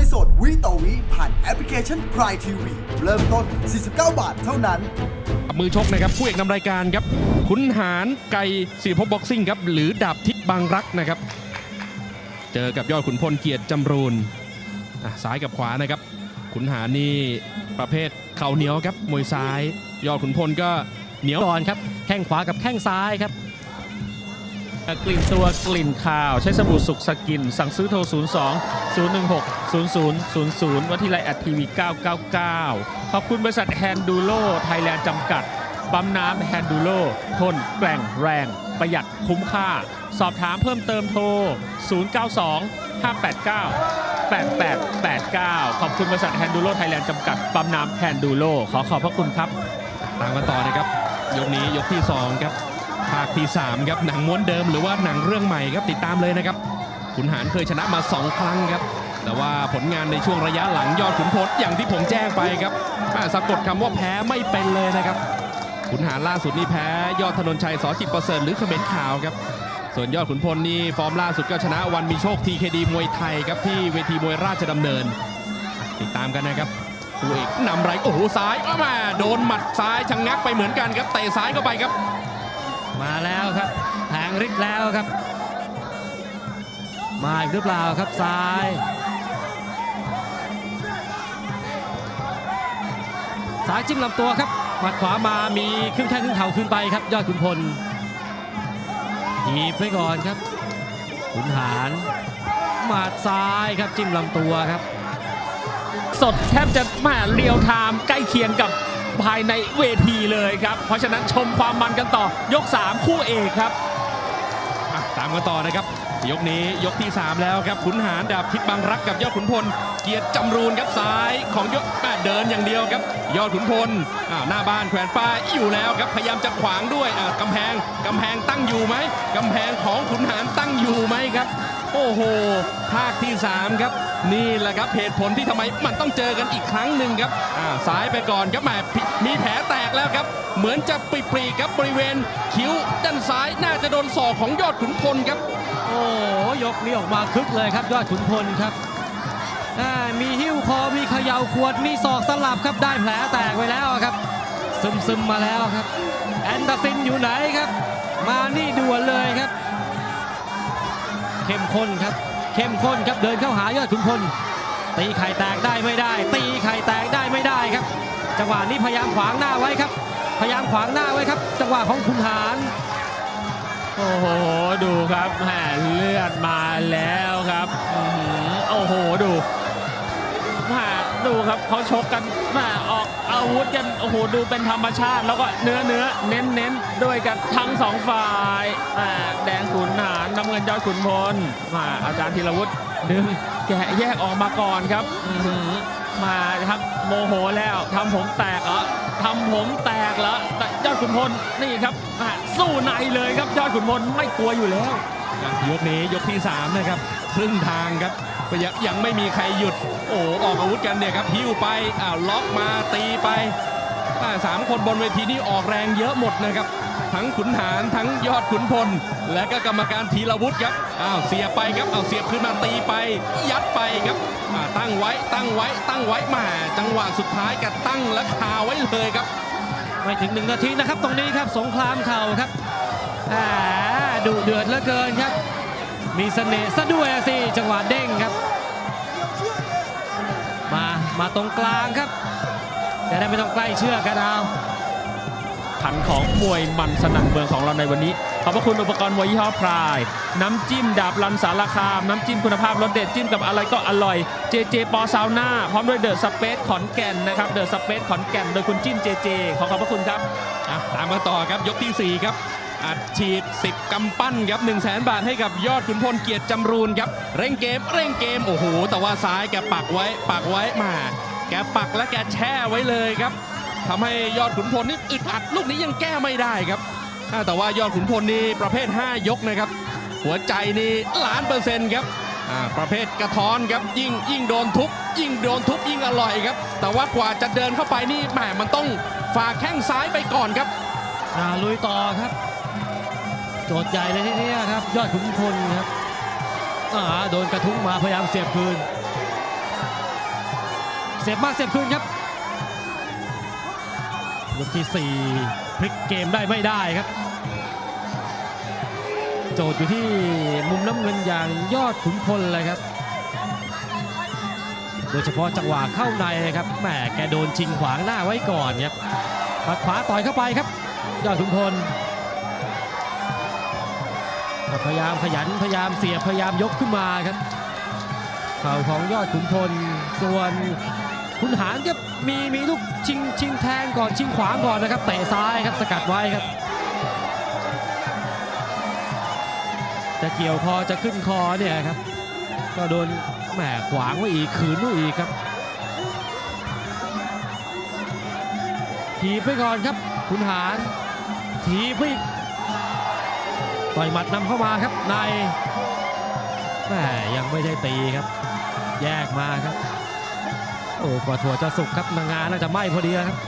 วยสดวิต่อวิผ่านแอปพลิเคชัน Prime TV เริ่มต้น 49 บาทเท่านั้น มือชกนะครับผู้เอกนำรายการครับขุนหารไก่ศิริภพบ็อกซิ่งครับหรือดาบทิศบางรักนะครับ เจอกับยอดขุนพลเกียรติจำรูนอะซ้ายกับขวานะครับ ขุนหารนี่ประเภทเข่าเหนียวครับมวยซ้าย ยอดขุนพลก็เหนียว ก่อนครับแข้งขวากับแข้งซ้ายครับ กลิ่นตัวกลิ่นข่าว ใช้สบู่สุกสกิน สั่งซื้อโทร 02 016 0000วัทิไลแอดทีวี999 ขอบคุณบริษัทแฮนดูโลไทยแลนด์จำกัด ปั๊มน้ำแฮนดูโลทนแกร่งแรง ประหยัดคุ้มค่า สอบถามเพิ่มเติมโทร 092 589 8889 ขอบคุณบริษัทแฮนดูโลไทยแลนด์จำกัด ปั๊มน้ำแฮนดูโลขอขอบพระคุณครับ ตามกันต่อนะครับ ยกนี้ยกที่ 2 ครับ ภาคที่ 3 ครับหนังม้วนเดิมหรือว่าหนังเรื่องใหม่ครับติดตามเลยนะครับขุนหารเคยชนะมา 2 ครั้งครับ แต่ว่าผลงานในช่วงระยะหลังยอดขุนพลอย่างที่ผมแจ้งไปครับอ่าสะกดคำว่าแพ้ไม่เป็นเลยนะครับขุนหารล่าสุดนี่แพ้ยอดธนนชัยสอจิตประเสริฐหรือเขมรขาวครับส่วนยอดขุนพลนี่ฟอร์มล่าสุดก็ชนะวันมีโชคทีเคดีมวยไทยครับที่เวทีมวยราชดำเนิน ติดตามกันนะครับคู่เอกนำไรโอ้โหซ้ายอ้ามาโดนหมัดซ้ายชะงงักไปเหมือนกันครับเตะซ้ายเข้าไปครับ มาแล้วครับแทงฤทธิ์แล้วครับ มาอีกหรือเปล่าครับซ้ายซ้ายจิ้มลำตัวครับหมัดขวามามีครึ่งแข้งครึ่งเข่าขึ้นไปครับ ยอดขุนพลหีบไว้ก่อนครับขุนหารหมัดซ้ายครับจิ้มลำตัวครับ สดแทบจะแมาเรียวไทม์ใกล้เคียงกับ ภายในเวทีเลยครับ เพราะฉะนั้นชมความมันกันต่อยก 3 คู่เอกครับตามกันต่อนะครับ ยกนี้ยกที่ 3 แล้วครับขุนหารดาบทิศบางรักกับยอดขุนพล เกียรติจำรูนครับซ้ายของยกแม่เดินอย่างเดียวครับ ยอดขุนพลอ้าวหน้าบ้านแขวนป้ายอยู่แล้วครับพยายามจะขวางด้วยอะกำแพงกำแพงตั้งอยู่ไหมกำแพงของขุนหารตั้งอยู่ไหมครับ โอ้โห ภาคที่ 3 ครับ นี่แหละครับเหตุผลที่ทำไมมันต้องเจอกันอีกครั้งหนึ่งครับอ่าซ้ายไปก่อนครับแหมมีแผลแตกแล้วครับ เหมือนจะปรีๆครับบริเวณ คิ้วด้านซ้ายน่าจะโดนศอกของยอดขุนพลครับ โอ้ยกนี้ออกมาคึกเลยครับยอดขุนพลครับมีหิ้วคอมีเขย่าขวดมีศอกสลับครับได้แผลแตกไปแล้วครับ ซึมซึมๆมาแล้วครับ แอนดาซินอยู่ไหนครับ มานี่ด่วนเลยครับ เข้มข้นครับ เข้มข้นครับเดินเข้าหายอดขุนพลตีไข่แตกได้ไม่ได้ ตีไข่แตกได้ไม่ได้ครับ จังหวะนี้พยายามขวางหน้าไว้ครับ พยายามขวางหน้าไว้ครับ จังหวะของขุนหารโอ้โห ดูครับแหมเลือดมาแล้วครับโอ้โห ดูแหมดูครับเขาชกกันแหมอ อาวุธกันโอ้โหดูเป็นธรรมชาติ แล้วก็เนื้อเนื้อเน้นเน้นด้วยกันทั้งสองฝ่ายแหมแดงขุนหารน้ำเงินยอดขุนพลมาอาจารย์ธีรวุฒิดึงแกะแยกออกมาก่อนครับมาครับโมโหแล้วทำผมแตกเหรอทำผมแตกเหรอแต่ยอดขุนพลนี่ครับสู้ในเลยครับยอดขุนพลไม่กลัวอยู่แล้วยกนี้ยกที่3นะครับครึ่งทางครับ ยังยังไม่มีใครหยุด โอ้ออกอาวุธกันเนี่ยครับหิ้วไปอ้าวล็อกมาตีไปสามคนบนเวทีนี้ออกแรงเยอะหมดนะครับ ทั้งขุนหารทั้งยอดขุนพล และก็กรรมการธีรวุฒิครับอ้าวเสียไปครับเอาเสียบขึ้นมาตีไป ยัดไปครับตั้งไว้ตั้งไว้ตั้งไว้มาจังหวะสุดท้ายกัตั้งและคาไว้เลยครับ ไม่ถึงหนึ่งนาทีนะครับ ตรงนี้ครับสงครามเข่าครับอ่าดุเดือดเหลือเกินครับ มีเสน่ห์ซะด้วยสิจังหวะเด้งครับ มามาตรงกลางครับจะได้ไม่ต้องใกล้เชือกกันเอาขันของมวยมันสนั่นเมืองของเราในวันนี้ ขอบพระคุณอุปกรณ์มวยยี่ห้อพราย น้ำจิ้มดาบลันสารคาม น้ำจิ้มคุณภาพรสเด็ดจิ้มกับอะไรก็อร่อย เจเจปอซาวน่าพร้อมด้วยเดอะสเปซขอนแก่นนะครับเดอะสเปซขอนแก่นโดยคุณจิ้มเจเจขอขอบพระคุณครับอะตามมาต่อครับยกทีสี่4 ครับ อัดฉีด 10 กำปั้นครับ1 0 0 0 0แบาทให้กับยอดขุนพลเกียรติจำรูนครับเร่งเกมเร่งเกมโอ้โหแต่ว่าซ้ายแกปักไว้ปักไว้มา แกปักและแกแช่ไว้เลยครับทำให้ยอดขุนพลนี่อึดอัดลูกนี้ยังแก้ไม่ได้ครับแต่ว่ายอดขุนพลนี่ประเภท 5 ยกนะครับ หัวใจนี่ล้านเปอร์เซ็นต์ครับประเภทกระท้อนครับยิ่งยิ่งโดนทุบยิ่งโดนทุบยิ่งอร่อยครับ แต่ว่ากว่าจะเดินเข้าไปนี่แหมมันต้องฝากแข้งซ้ายไปก่อนครับลุยต่อครับ โจทย์ใหญ่เลยทีนี้ครับ ยอดขุนพลครับอ่าโดนกระทุ้งมาพยายามเสียบคืน เสียบมากเสียบคืนครับยกที่สี่พลิกเกมได้ไม่ได้ครับ โจทย์อยู่ที่มุมน้ำเงินอย่างยอดขุนพลเลยครับ โดยเฉพาะจังหวะเข้าในครับแหมแกโดนชิงขวางหน้าไว้ก่อนครับปัดขวาต่อยเข้าไปครับ ยอดขุนพล พยายามขยันพยายามเสียบพยายามยกขึ้นมาครับเข่าของยอดขุนพลส่วนคุณหารก็มีมีลูกชิงชิงแทงก่อนชิงขวางก่อนนะครับเตะซ้ายครับสกัดไว้ครับ จะเกี่ยวคอจะขึ้นคอเนี่ยครับ ก็โดนแหมขวางไว้อีกขืนไว้อีกครับถีบไปก่อนครับคุณหารถีบไปอีก ต่อยหมัดนำเข้ามาครับในแหมยังไม่ได้ตีครับ แยกมาครับ โอ้กว่าถั่วจะสุกครับนางงานน่าจะไหม้พอดีแล้วครับ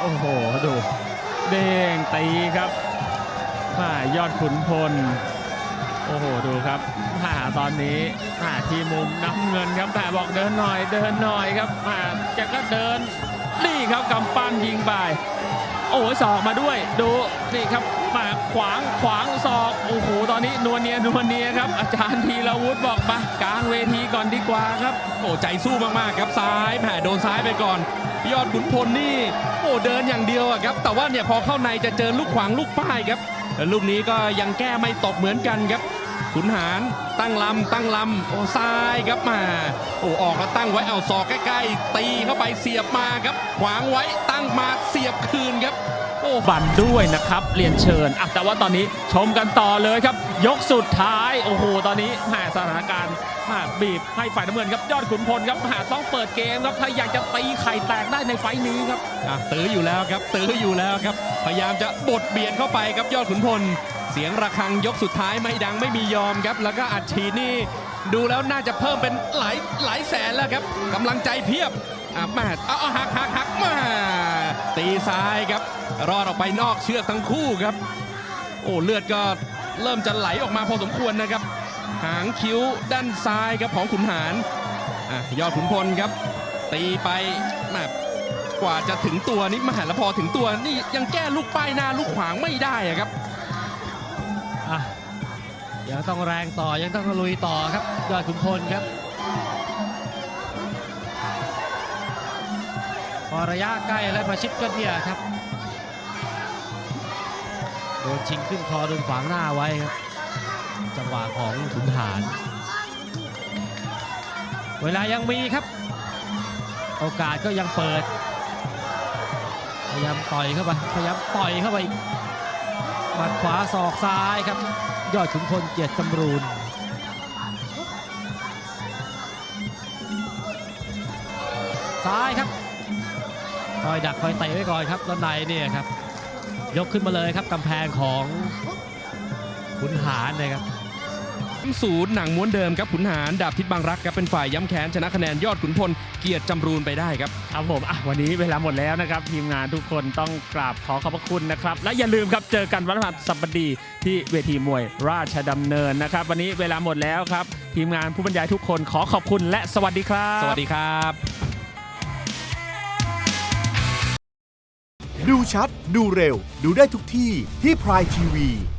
โอ้โหดูเด้งตีครับมายอดขุนพล โอ้โห ดูครับหาตอนนี้หาที่มุมน้ำเงินครับแต่บอกเดินหน่อยเดินหน่อยครับมาแกก็เดิน นี่ครับกำปั้นยิงไป โอ้โหศอกมาด้วย ดูนี่ครับ มาขวางขวางศอกโอ้โหตอนนี้นวลเนียนวลเนียครับ อาจารย์ธีรวุฒิบอกมากลางเวทีก่อนดีกว่าครับโอ้ใจสู้มากๆครับซ้ายแหมโดนซ้ายไปก่อน ยอดขุนพลนี่โอ้เดินอย่างเดียวอะครับ แต่ว่าเนี่ยพอเข้าในจะเจอลูกขวางลูกป้ายครับแล้วลูกนี้ก็ยังแก้ไม่ตกเหมือนกันครับขุนหารตั้งลำตั้งลำโอ้ซ้ายครับมาโอ้ออกแล้วตั้งไว้เอาศอกใกล้ๆ ตีเข้าไปเสียบมาครับ ขวางไว้ตั้งมาเสียบคืนครับ โอ้บันด้วยนะครับเรียนเชิญอะแต่ว่าตอนนี้ชมกันต่อเลยครับ ยกสุดท้ายโอ้โหตอนนี้หาสถานการณ์มาบีบให้ฝ่ายน้ำเงินครับยอดขุนพลครับหาต้องเปิดเกมครับถ้าอยากจะตีไข่แตกได้ในไฟต์นี้ครับอะตื้ออยู่แล้วครับ ตื้ออยู่แล้วครับ พยายามจะบดเบียดเข้าไปครับยอดขุนพล เสียงระฆังยกสุดท้ายไม่ดังไม่มียอมครับ แล้วก็อัดฉีดนี่ ดูแล้วน่าจะเพิ่มเป็นหลายหลายแสนแล้วครับกำลังใจเพียบอะมาเอาเอาหักหักหักมาตีซ้ายครับ รอดออกไปนอกเชือกทั้งคู่ครับ โอ้เลือดก็เริ่มจะไหลออกมาพอสมควรนะครับ หางคิ้วด้านซ้ายครับของขุนหารอะยอดขุนพลครับ ตีไปแหมกว่าจะถึงตัวนี่มหาลพอถึงตัวนี่ยังแก้ลูกป้ายหน้าลูกขวางไม่ได้อะครับอะยังต้องแรงต่อยังต้องลุยต่อครับยอดขุนพลครับ พอระยะใกล้และประชิดก็เนี่ยครับ นชิงขึ้นคอโดนขวางหน้าไว้ครับ จังหวะของขุนหาร เวลายังมีครับ โอกาสก็ยังเปิด พยายามต่อยเข้าไป พยายามต่อยเข้าไปอีกหมัดขวาศอกซ้ายครับ ยอดขุนพลเกียรติจำรูนซ้ายครับ คอยดักคอยเตะไว้ก่อนครับแล้วในเนี่ยครับ ยกขึ้นมาเลยครับกำแพงของขุนหารนะครับศูนย์หนังม้วนเดิมครับขุนหารดาบทิศบางรักครับเป็นฝ่ายย้ำแค้นชนะคะแนนยอดขุนพลเกียรติจำรูนไปได้ครับครับผมอะวันนี้เวลาหมดแล้วนะครับ ทีมงานทุกคนต้องกราบขอขอบพระคุณนะครับ และอย่าลืมครับเจอกันวันพฤหัสบดีที่เวทีมวยราชดำเนินนะครับ วันนี้เวลาหมดแล้วครับ ทีมงานผู้บรรยายทุกคนขอขอบคุณและสวัสดีครับ สวัสดีครับ ดูชัด ดูเร็ว ดูได้ทุกที่ที่พรายทีวี